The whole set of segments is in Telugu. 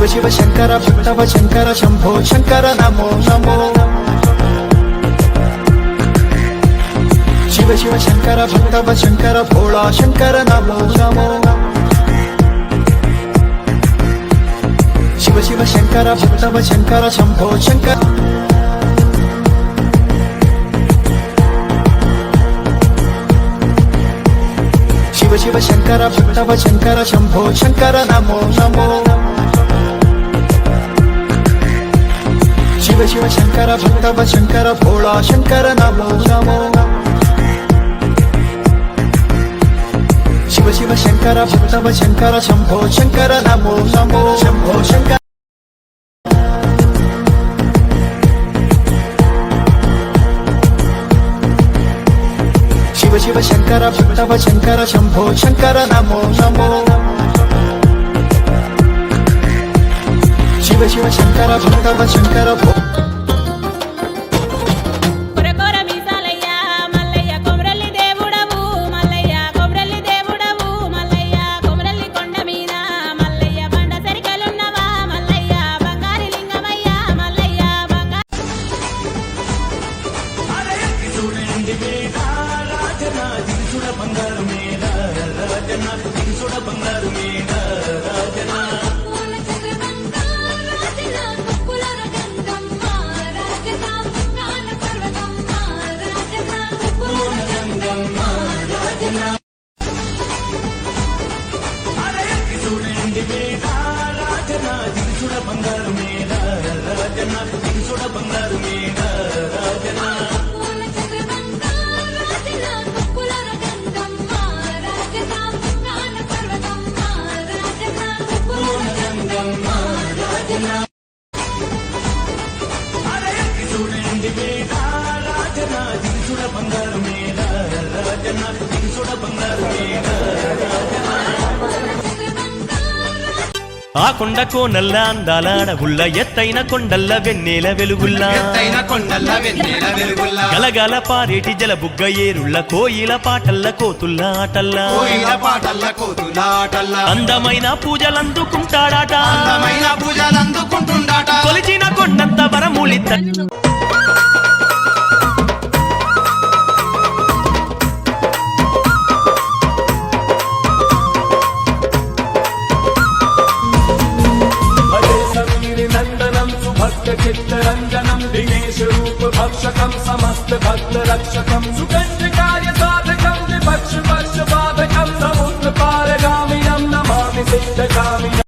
శివ శివ శంకర భక్తవ శంకర శంభో శంకర నమో నమో శివ శివ శంకర భక్తవ శంకర భోళా శంకర నమో నమో శివ శివ శంకర భక్తవ శంకర శంభో శంకర శివ శివ శంకర భక్తవ శంకర శంభో శంకర నమో నమో శివ శివ శంకర భక్తవ శంకర భోళా శంకర నమో నమో. శివ శివ శంకర భక్తవ శంకర శంభో శంకర నమో నమో. శంభో శంకర. శివ శివ శంకర భక్తవ శంకర శంభో శంకర నమో నమో. శివ శివ శంకర భక్తవ శంకర భో బంగారు మీద రాజన బంగారు మీద రాజన నాన పర్వతమ్మ రాజన కప్పుల రగంగమ్మ రాజన పూల ఆ కొండకో నల్ల అందాల అడవుల్ల ఎత్తైన కొండల్ల వెన్నెల వెలుగుల్లా. ఎత్తైన కొండల్ల వెన్నెల వెలుగుల్లా. గలగల పారేటి జలబుగ్గ ఏరుళ్ళ కోయిల పాటల్ల కోతుల్ల ఆటల్లా. కోయిల పాటల్ల కోతులాటల్ల అందమైన పూజలందుకుంటాడాట. కొలిచిన కొండంత వరములిత్త दिनेशरूपभक्षकं समस्तभक्तरक्षकं सुगन्धकार्य साधकं विपक्षपक्षपादकं समुद्रपारगामिनं नमामि सिद्धकामिनम्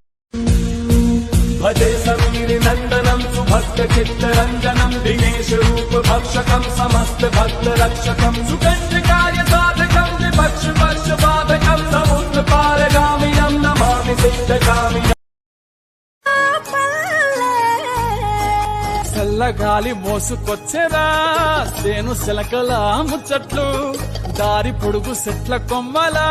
भजे समीरिनन्दनं सुभक्तचित्तरञ्जनं दिनेशरूपभक्षकं समस्तभक्तरक्षकं सुगन्धकार्य साधकं विपक्षपक्षपादकं समुद्रपारगामिनं नमामि सिद्धकामिनम् చల్లగాలి మోసుకొచ్చేరా సేను శిలకల ముచ్చట్లు. దారి పొడుగు సెట్ల కొమ్మలా.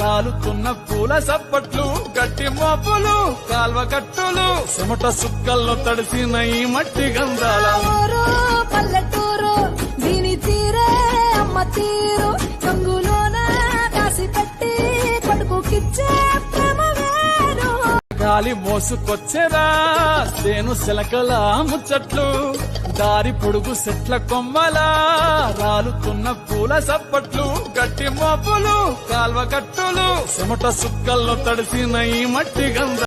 రాలుతున్న పూల సప్పట్లు గట్టి మోపులు కాల్వ కట్టులు. సుమట సుక్కల్లో తడిసిన ఈ మట్టి గంధాల. గాలి మోసుకొచ్చేరా సేను శిలకల ముచ్చట్లు. దారి పొడుగు సెట్ల కొమ్మలా. రాలుతున్న పూల సప్పట్లు గట్టి మోపులు కాల్వ కట్టులు. చెమట సుక్కల్లో తడిసిన ఈ మట్టి గంధ